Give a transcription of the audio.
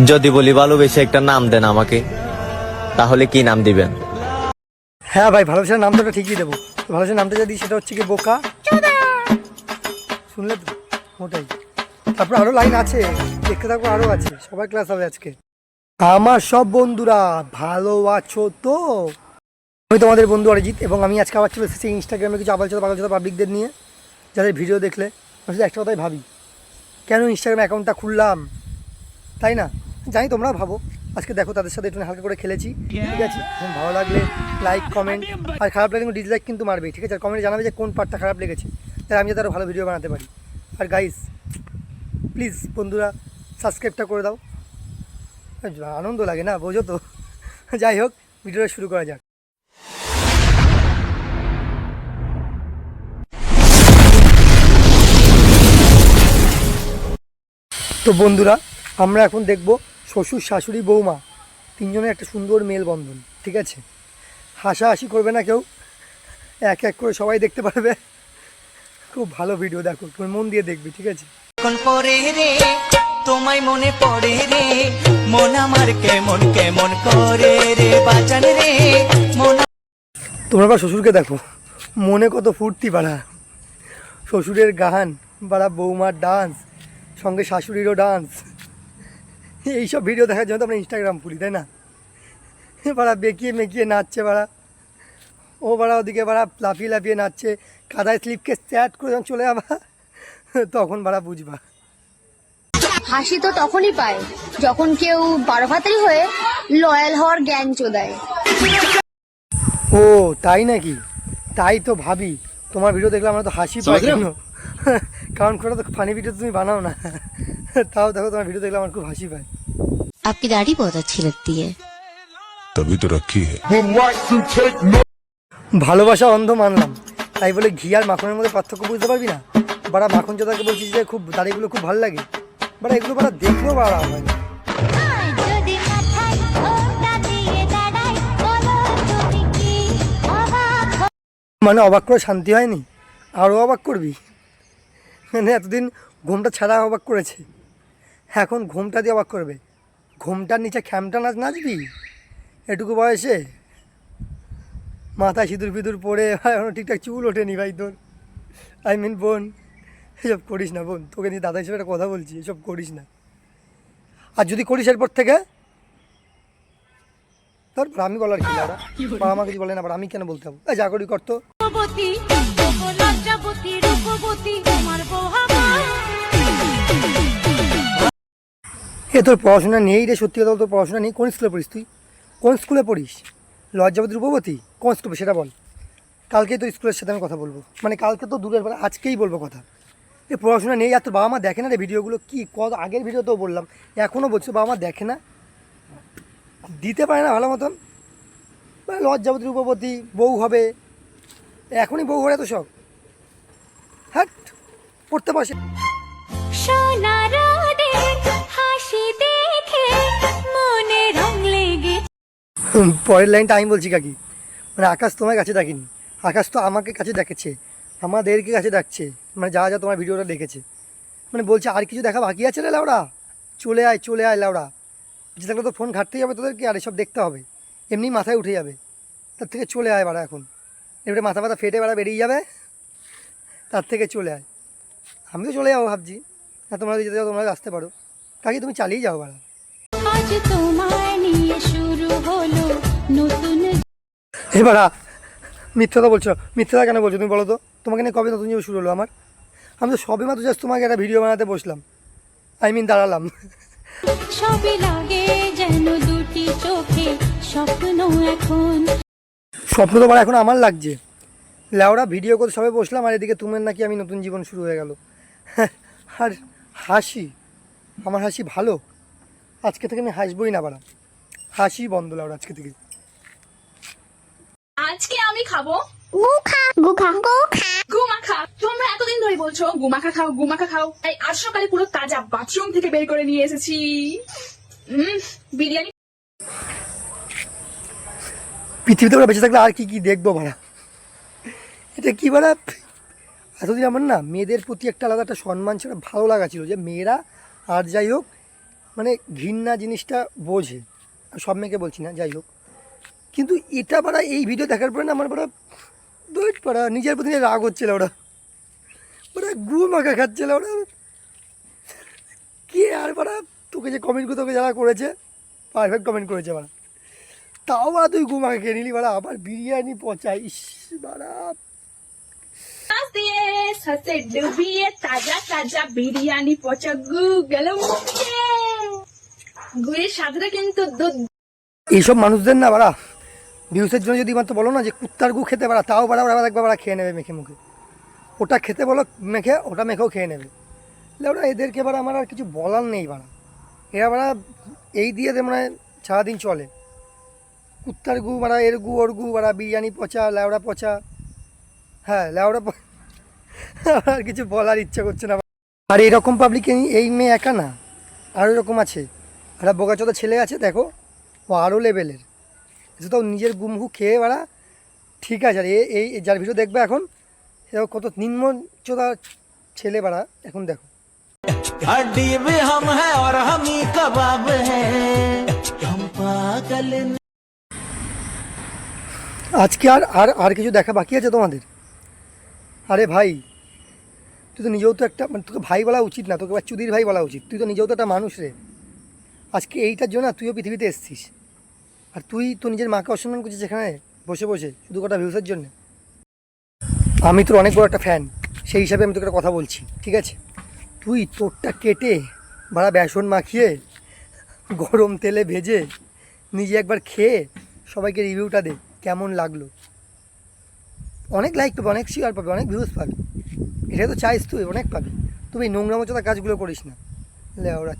যদি বলি ভালোবেসে একটা নাম দেন আমাকে, তাহলে কি নাম দিবেন? হ্যাঁ ভাই ভালোবাসার নাম তো একটা ঠিকই দেবো। তো ভালোবাসার নামটা যদি সেটা হচ্ছে কি বোকা। শুনলে তো? ওটাই। তারপর আরও লাইন আছে। দেখতে থাকব আরও আছে। সবার ক্লাস হবে আজকে। আমার সব বন্ধুরা ভালো আছো তো? আমি তোমাদের বন্ধু অরিজিৎ, এবং আমি আজকে আবার চলে এসেছি ইনস্টাগ্রামে কিছু আবার চলো পাগল পাবলিকদের নিয়ে। যাদের ভিডিও দেখলে, আমি শুধু একটা কথাই ভাবি। কেন ইনস্টাগ্রাম অ্যাকাউন্টটা খুললাম? তাই না? জানি তোমরাও ভাবো। আজকে দেখো তাদের সাথে একটু হালকা করে খেলেছি। ঠিক আছে? ভালো লাগলে লাইক কমেন্ট আর খারাপ লাগলে ডিসলাইক কিন্তু মারবে, ঠিক আছে? আর কমেন্টে জানাবে যে কোন পার্টটা খারাপ লেগেছে। তাহলে আমি যাতে আরও ভালো ভিডিও বানাতে পারি। আর গাইস প্লিজ বন্ধুরা সাবস্ক্রাইবটা করে দাও। আনন্দ লাগে না, বোঝো তো। যাই হোক ভিডিওটা শুরু করা যাক। তো বন্ধুরা আমরা এখন দেখব শ্বশুর শাশুড়ি বৌমা তিনজনের একটা সুন্দর মেলবন্ধন ঠিক আছে? হাসাহাসি করবে না কেউ এক এক করে সবাই দেখতে পারবে। খুব ভালো ভিডিও দেখো তুমি মন দিয়ে দেখবে ঠিক আছে? কোন পরে রে? তোমায় মনে পড়ে রে? মন আমার কেমন কেমন করে রে? বাজান রে তোমরা বা শ্বশুরকে দেখো মনে কত ফুর্তি বাড়া। শ্বশুরের গান বাড়া বৌমার ডান্স সঙ্গে শাশুড়িরও ডান্স এইসব ভিডিও দেখার জন্য তো আমরা ইনস্টাগ্রাম খুলি তাই না? বাড়া বেঁকিয়ে মেকিয়ে নাচছে বাড়া। ও বাড়া ওদিকে বাড়া লাফিয়ে লাফিয়ে নাচছে কাদায় স্লিপকে স্যাট করে যখন চলে যাবা তখন বাড়া বুঝবা। হাসি তো তখনই পায় যখন কেউ বারো ভাতারি হয়ে লয়াল হওয়ার জ্ঞান চোদায়। ও তাই নাকি? তাই তো ভাবি। তোমার ভিডিও দেখলে আমরা তো হাসি পাই কেন? কারণ কোনো তো ফানি ভিডিও তুমি বানাও না। তাও দেখো তোমার ভিডিও দেখলে আমার খুব হাসি পায় आपकी दाढ़ी बहुत अच्छी लगती है तभी तो रखी है ভালোবাসা অন্ধ মানলাম তাই বলে ঘি আর মাখনের মধ্যে পার্থক্য বুঝতে পারবি না বাড়া মাখন চোদাকে বলছিস যে খুব দাড়িগুলো খুব ভালো লাগে বাড়া এগুলো বাড়া দেখলেও বাড়া হয় না মানে অবাক করে শান্তি হয়নি আরও অবাক করবি মানে এতদিন ঘুমটা ছাড়া অবাক করেছে এখন ঘুমটা দিয়ে অবাক করবে। ঘুমটার নিচে খ্যামটা নাচ নাচবি? এটুকু বয়সে? মাথায় সিঁদুর ফিঁদুর পরে এখনও ঠিকঠাক চুল ওঠেনি ভাই তোর। আই মিন বোন, এসব করিস না বোন, তোকে নিয়ে দাদা হিসেবে একটা কথা বলছি, এসব করিস না। আর যদি করিস এরপর থেকে তারপর আমি বলার কি? দাদা মা কিছু বলে না আমি কেন বলতে হব যা করি করতো এ তোর পড়াশোনা নেই রে, সত্যি কথা তোর পড়াশোনা নেই। কোন স্কুলে পড়িস তুই? কোন স্কুলে পড়িস? লজ্জাবতী রূপবতী? কোন স্কুলে সেটা বল। কালকেই তো স্কুলের সাথে আমি কথা বলব। মানে কালকে তো দূরের বেলা, আজকেই বলব কথা। এ পড়াশোনা নেই, আর তোর বাবা মা দেখে না রে ভিডিওগুলো? কি, কত আগের ভিডিও তো বললাম এখনও বলছো বাবা মা দেখে না? দিতে পারে না ভালো মতন। মানে লজ্জাবতী রূপবতী, বউ হবে। এখনই বউ হয়ে তো সব। হ্যাট পড়তে বসে। পরের লাইনটা আমি বলছি কাকি। মানে আকাশ তোমার কাছে দেখেনি। আকাশ তো আমাকে কাছে দেখেছে। আমাদেরকে কাছে ডাকছে মানে যা যা তোমার ভিডিওটা দেখেছে। মানে বলছে, আর কিছু দেখা বাকি আছে রে লাউড়া চলে আয় চলে আয় লাউড়া যে থাকলে তো ফোন ঘাটতেই হবে তোদেরকে, আর এসব দেখতে হবে। এমনি মাথায় উঠে যাবে। তার থেকে চলে আয় বাড়া এখন। এবারে মাথা মাথা ফেটে বেড়া বেরিয়ে যাবে। তার থেকে চলে আয়। আমি তো চলে যাব ভাবছি। হ্যাঁ তোমরা যেতে যাও তোমরা আসতে পারো। কাকি, তুমি চালিয়ে যাও বাড়া। তোমায় হলো নতুন এবারা মিথ্যাটা বলছো। মিথ্যাটা কেন বলছো তুমি বলো তো? তোমাকে নিয়ে কবে নতুন জীবন শুরু হলো আমার? আমি তো সবে মাত্র জাস্ট তোমাকে একটা ভিডিও বানাতে বসলাম। আই মিন দাঁড়ালাম। সবই লাগে যেন দুটি চোখে স্বপ্ন এখন। স্বপ্ন তোমার এখন আমার লাগছে। লেওরা ভিডিও করে সবে বসলাম আর এদিকে তোমার নাকি আমি নতুন জীবন শুরু হয়ে গেল। আর হাসি আমার হাসি ভালো। আজকে থেকে আমি হাসবই না বাড়া। হাসি বন্ধ লাউরা আজকে থেকে। আজকে আমি খাব গুখা গুখা গুখা। গুমাখা। তোমরা এতদিন ধরে বলছো গুমাখা খাও গুমাখা খাও। তাই আজ সকালে পুরো তাজা বাথরুম থেকে বের করে নিয়ে এসেছি। উম, বিরিয়ানি। পৃথিবীতে ওরা বেঁচে থাকলে আর কি কি দেখব ভাড়া এটা কি ভাড়া এতদিন আমার না মেয়েদের প্রতি একটা আলাদা একটা সম্মান ছিল ভালো লাগা ছিল যে মেয়েরা আর যাই হোক মানে ঘৃণা জিনিসটা বোঝে। সব মেয়েকে বলছি না, যাই হোক। কিন্তু এটা পাড়া, এই ভিডিও দেখার পরে না আমার পাড়া দৈট নিজের প্রতি রাগ হচ্ছিল ওরা। ওরা গু মাখা খাচ্ছিল ওরা। কে আর পাড়া, তোকে যে কমেন্টগুলো তোকে যারা করেছে পারফেক্ট কমেন্ট করেছে বাড়া তাও বাড়া তুই গু মাখা খেয়ে নিলি বাড়া আবার বিরিয়ানি পচাই, ইস বাড়া ডুবিয়ে তাজা তাজা বিরিয়ানি পচা গু গেল। কিন্তু এইসব মানুষদের না বাড়া ভিউসের জন্য যদি মাত্র বলো না যে কুত্তার গু খেতে পারা তাও বাড়া, ওরা একবার বাড়া খেয়ে নেবে মেখে মুখে। ওটা খেতে বলো, মেখে, ওটা মেখেও খেয়ে নেবে। ওরা এদেরকে বাড়া আমার আর কিছু বলার নেই বাড়া। এরা বাড়া এই দিয়ে মানে সারাদিন চলে। কুত্তার গু বাড়া, এর গু, ওর গু বাড়া, বিরিয়ানি পচা, লেওড়া পচা। হ্যাঁ লেওড়া আর কিছু বলার ইচ্ছা করছে না আর এরকম পাবলিক এই মেয়ে একা না। আরও এরকম আছে। একটা বোকাচোদা ছেলে আছে দেখো ও আরও লেভেলের। সে তো নিজের গুমহু খেয়ে বেড়া ঠিক আছে আর এই যার ভিডিও দেখবে এখন সে কত নিম্নচোদা ছেলে বেড়া এখন দেখো। আজকে আর আর আর কিছু দেখা বাকি আছে তোমাদের? আরে ভাই তুই তো নিজেও তো একটা মানে তোকে ভাই বলা উচিত না তোকে চুদির ভাই বলা উচিত তুই তো নিজেও তো একটা মানুষ রে। আজকে এইটার জন্য তুইও পৃথিবীতে এসছিস। আর তুই তো নিজের মাকে অসম্মান করছিস সেখানে বসে বসে, শুধু কটা ভিউসের জন্য। আমি তোর অনেক বড় একটা ফ্যান সেই হিসাবে আমি তোকে একটা কথা বলছি, ঠিক আছে? তুই তোরটা কেটে ভাড়া বেসন মাখিয়ে, গরম তেলে ভেজে, নিজে একবার খেয়ে সবাইকে রিভিউটা দে, কেমন লাগল? অনেক লাইক পাবে, অনেক শেয়ার পাবে, অনেক ভিউজ পাবে। এটা তো চাইস তুই, অনেক পাবি। তুমি নোংরা মতো কাজগুলো করিস না। লে ওরা